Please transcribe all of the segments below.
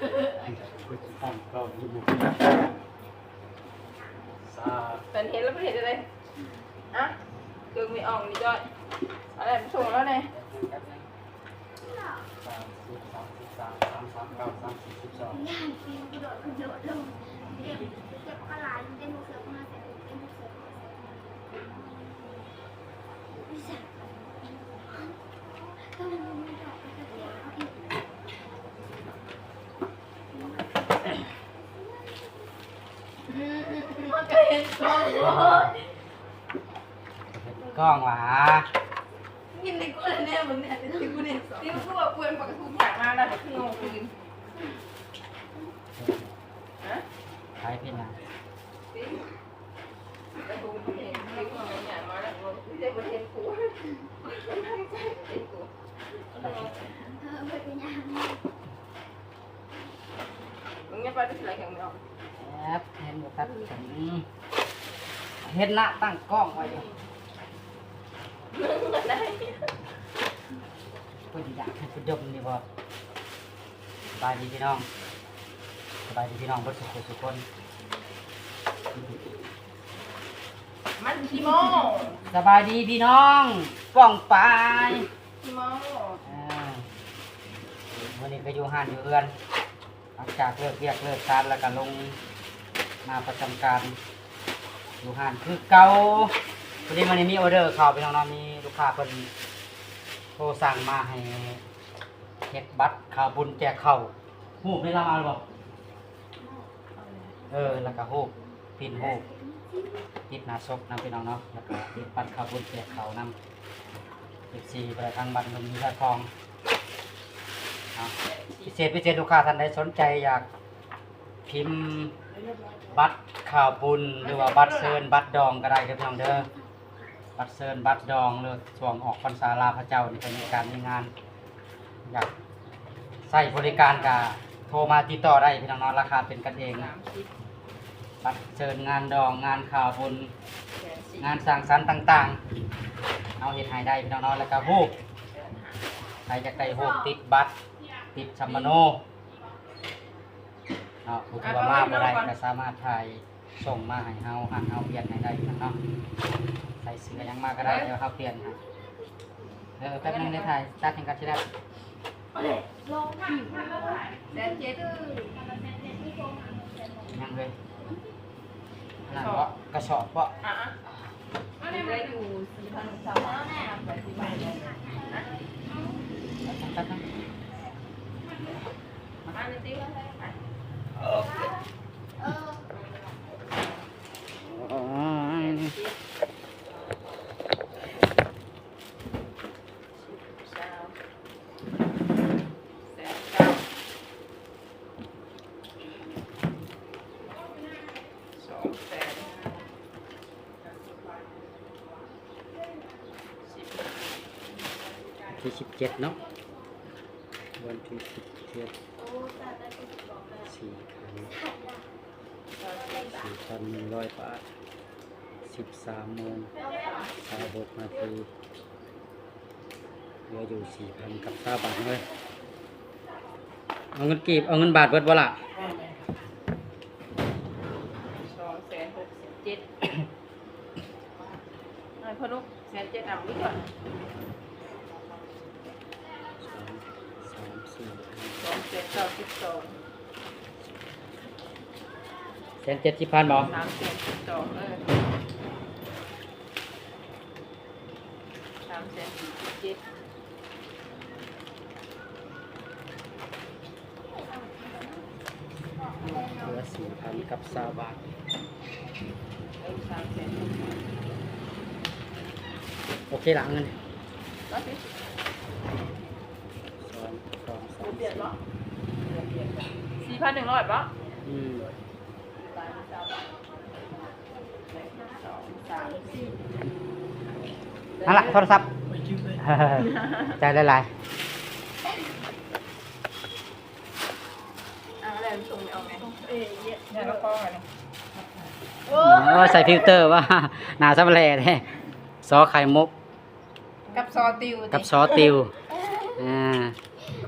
ตั้งกล้องอยู่บุกสาเป็นเห็นแล้วไม่เห็นอะไรอะเครื่องไม่ออกนี่จ้อยอะไรมาส่งแล้วเนี่ยสามสิบสามสิบสามสามสามเก้าสามสิบสิบสอง งานฟิลกระโดดกระโดดลงเก็บเก็บกระหลานเต็มหมวกเสือมาใส่เต็มหมวกเสือไม่ใช่ก็มันไม่ได้ก็จะเสียเอาอีก มันก็เห็นกล้องกล้องหวากินในกูเลยเนี่ยมึงเนี่ยที่กูเนี่ ยที่มันก็ว่ากูเป็นปกติทุกอย่างมาแล้วคืองงคืนฮะใช้พี่นะสิแต่กูเห็นที่กูเป็นอย่างมาแล้วกูไม่ได้ประเทศกูตั้งใจเป็นกูเออไปเป็นย่านมึงเนี่ยไปที่ไหนแข่งไม่ออกแอปเห็นบ่ตัดถึงเห็นหน้าตั้งกล้องไว้อยู่มึงอะไรเพิ่นอยากให้ผู้ดมนี่บ่สบายดีพี่น้องสบายดีพี่น้องเบ่สุขสุขคน มันขี้โมสบายดีพี่น้องป้องปายขี้โมอ่าวันนี้ก็อยู่ห้านอยู่เอือนหลังจากเลิกเรียกเลิกการแล้วก็ลง มาประจำการอยู่ห้านคือเก่าพอดีมันนี้มีออเดอร์เข้าไปน้องเนาะมีลูกค้าเพิ่นโทรสั่งมาให้เฮ็ดบัตรข่าวบุญแจกข้าวฮูบได้รับมาหรือเปล่าเออแล้วก็ฮูบพินฮูบติดหน้าศพนำพี่น้องเนาะแล้วก็ติดบัตรข่าวบุญแจกข้าวนำสิบสี่ประทางบัตรมันมีค่าทองเอาพิเศษพิเศษลูกค้าท่านใดสนใจอยากพิมพ์ บัตรข่าวบุญหรือว่าบัตรเซินบัตรดองก็ได้ครับพี่น้องเด้อบัตรเซินบัตรดองหรือช่วงออกพรรษาลาพระเจ้านี่เป็นการมีงาน อยากใส่บริการก็โทรมาติดต่อได้พี่น้องเนาะราคาเป็นกันเองบัตรเชิญงานดองงานข่าวบุญงานสั่งสรรค์ต่าง ๆ เอาเห็ดใหายได้พี่น้องๆแล้วก็ฮูกแสนห้าใครจะได้ฮูกติดบัตรติดชัมมโน นาะผู้ที่ว่ามาบ่ได้ก็สามารถถ่ายส่งมาให้เฮาหันเฮาเปลี่ยนให้ได้พี่น้องเนาะใส่เสื้อหยังมาก็ได้เดี๋ยวเฮาเปลี่ยนให้เออแป๊บนึงได้ถ่ายตัดถึงกันสิได้ลงหนังแสนเจ็ดยังเลยนั่นบ่กระสอบบ่อะอะเหลืออยู่สี่พันสามร้อยห้าสิบสี่บาทเลยอะแป๊บนึงอันนี้ติ๊กอะเอออ๋อสามแสนเก้าสองแสนสิบ ที่สิบเจ็ดเนาะวันที่สิบเจ็ด สี่พันขัดละสี่พันหนึ่งร้อยบาทสิบสามโมงสามหกนาทีเหลืออยู่สี่พันกับสาบาทเลย เอาเงินกีบเอาเงินบาทเบิดบ่ละสองแสนหกสิบเจ็ดไอ้พ่อลูกแสนเจ็ดอะนี่ก่อนสองสามสี่สองแสนเก้าสิบสอง แสนเจ็ดสิบพันบ่สามแสนสิบสองเออสามแสนสี่สิบเจ็ดเหลือสี่พันกับสาบาทเออสามแสนโอเคหลังเงินแล้วสิสองสองสามเปลี่ยนสี่ปะสี่พันหนึ่งร้อยปะอืม สองสามสี่นั่นละโทรศัพท์ใจละลายอะอะไรมันส่งไม่เอาไงเอ้ยเยอะเนี่ยแล้วก็อะไรโอ้ยใส่ฟิลเตอร์ว่าหนาซับแลแท้ซอไข่มุก กับซอติว กับซอติวอ่า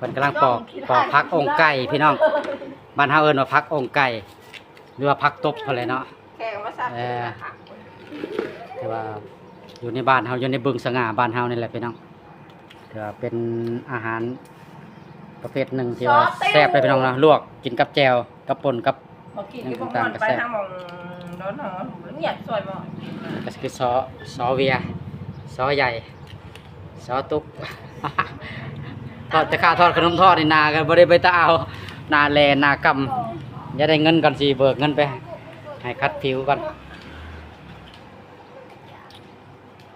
พิ่นกำลังปอกปอกพักองค์ไก่พี่น้องบ้านเฮาเอิ้นว่าพักองค์ไก่หรือว่าพักตบเท่าไหร่เนาะแขกมาซักเป็นอาหาร แต่ว่าอยู่ในบ้านเฮาอยู่ในบึงสง่าบ้านเฮานี่แหละพี่น้องถือว่าเป็นอาหารประเภทหนึ่งที่ว่าแซ่บเลยพี่น้องเนาะลวกกินกับแจวกับป่นกับ บอกกินที่พวกมันไปทางหมองโดนหอเงียบซอยหมองก็คือซอซอเวียซอใหญ่ซอตุกทอดจะค่าทอดขนมทอดนี่นากันบ่ได้ไปตะเอานาแลนากำอย่าได้เงินก่อนสิเบิกเงินไป ให้คัดผิวก่อน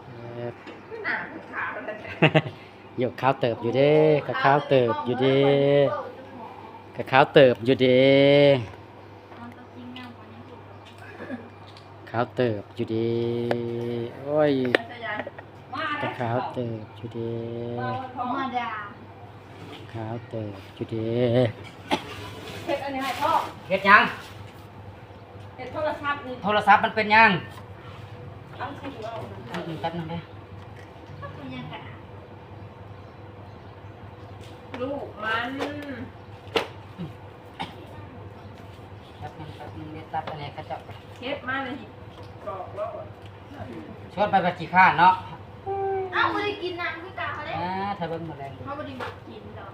เอ่อ หน้าขาวเลยอยู่ข้าวเติบอยู่เด้ก็ข้าวเติบอยู่เด้ก็ข้าวเติบอยู่เด้มันก็จริงงามกว่านี้ถูกข้าวเติบอยู่เด้โอ้ยจะยายก็ข้าวเติบอยู่เด้มาดาข้าวเติบอยู่เด้เฮ็ดอันนี้ให้พ่อเฮ็ดยังเฮ็ดโทรศัพท์นี่โทรศัพท์มันเป็นยังเอาสิเอาอืมแป๊บนึงเด้ถ้าเป็นยังไงลูกมันแป๊บนึงแป๊บนึงเดี๋ยวตัดอันนี้เขาจะเฮ็ดมาเลยกรอกแล้วชวนไปบัดกี่ข้านเนาะอ้าวไม่ได้กินน้ำคือกาเขาเลยอ่าถ้าเบิ่งแมลงเขาไม่ได้มากินหรอก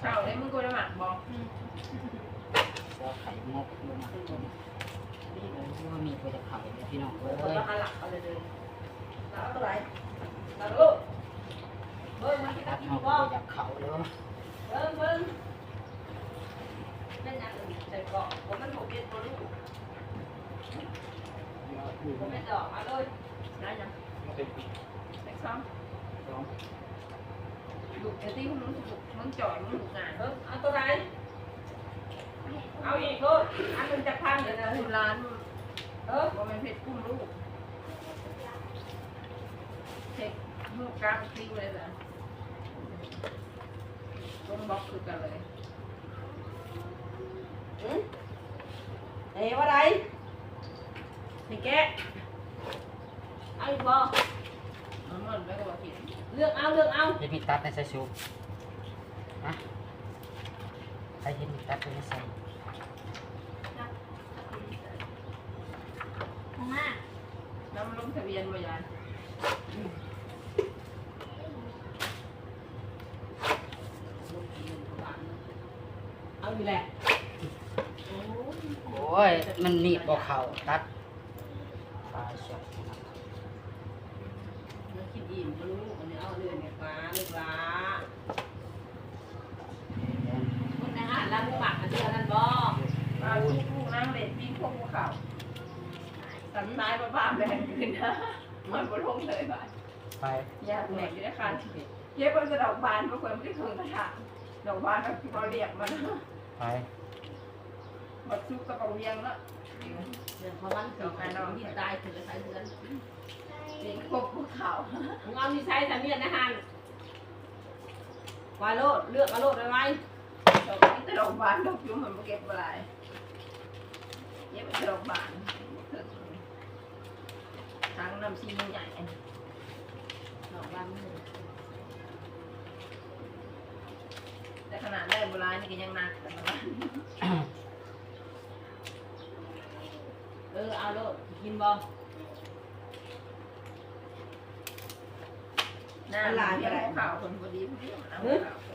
เช้าเลยมึงกูได้หมักบอกเสื้อไข่มุกลงมาตัวนี้นี่เลยว่ามีตัวจะเข่าเลยพี่น้องเอ้คนยละหันหลักเอาเลยเลยแล้วเอาอะไรแล้วลูก เบิ้งมันที่ตัตัดดที่เอาบอกตัวจะเขาเลยเบิ้งเบิ้งเป็นยังไงใส่กรอกผมมันหกเจ็ดตัวลูกผมไม่ดอกเอาเลยได้ยังเซ็กซ้อมลูกเดี๋ยวที่มึงลูกมึงจอยมึงลูกงาเออเอาตัวไหนเอาอีกลูกอันหนึงจะพันเดี๋ยวนะคุณร้านเออผมเป็นเพชรกุ้งลูกเช็ค ลูกกลางซิวเลยนะลงบล็อกคือกันเลยอืมเอ๋ว่าไรนี่แกะเอาอีกบ่เอาหมดไปก็บอกผิดเลือกเอาเลือกเอาเห็นมีตัดในใส่ชูนะใครเห็นมีตัดตัวนี้ใส่มาน้ำลงทะเบียนบ่ยาย อาอยู่แหละโอ้ย มันหนีบบ่เข่าตัดปลายสดนะมันคิดอิ่มบ่รู้อันนี้เอาเรือนเนี่ยฟ้าลูกหลาคนอาหารแล้วมึงหมักอันเดียวนั่นบ่ปลาลูกลูกนั่งเล่นปิ้งพวกภูเขาสันซ้ายบ้าๆแรงขึ้นนะมันบ่ลงเลยบ่ายไปยากแหลกอยู่ในคันเย็บมันจะดอกบานบางคนไม่ได้คืนกระถางดอกบานแบบเราเรียกมัน ไปบัดซุกกระเป๋าเวียงแล้วเดี๋ยวเขาวันเกิดการนอนที่ตายถึงจะใช้เดือนเป็นพวกภูเขามึงเอาที่ใช้ทำเมียนนะฮันวาโลดเลือกเอาโลดไว้ไว้ดอกนี้แต่ดอกบานดอกยุ่งมันมาเก็บอะไรเย็บเป็นดอกบานทั้งน้ำซีใหญ่ดอกบานมือแต่ขนาดได้ โบราณนี่ก็ยังหนักแต่ว่าเออเอาโลดกินบ่หน้าลายอะไรภูเขาคนพอดีพอดีมันเอาภูเขาไป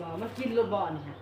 บ่มากินโลดบ่อนค่ะ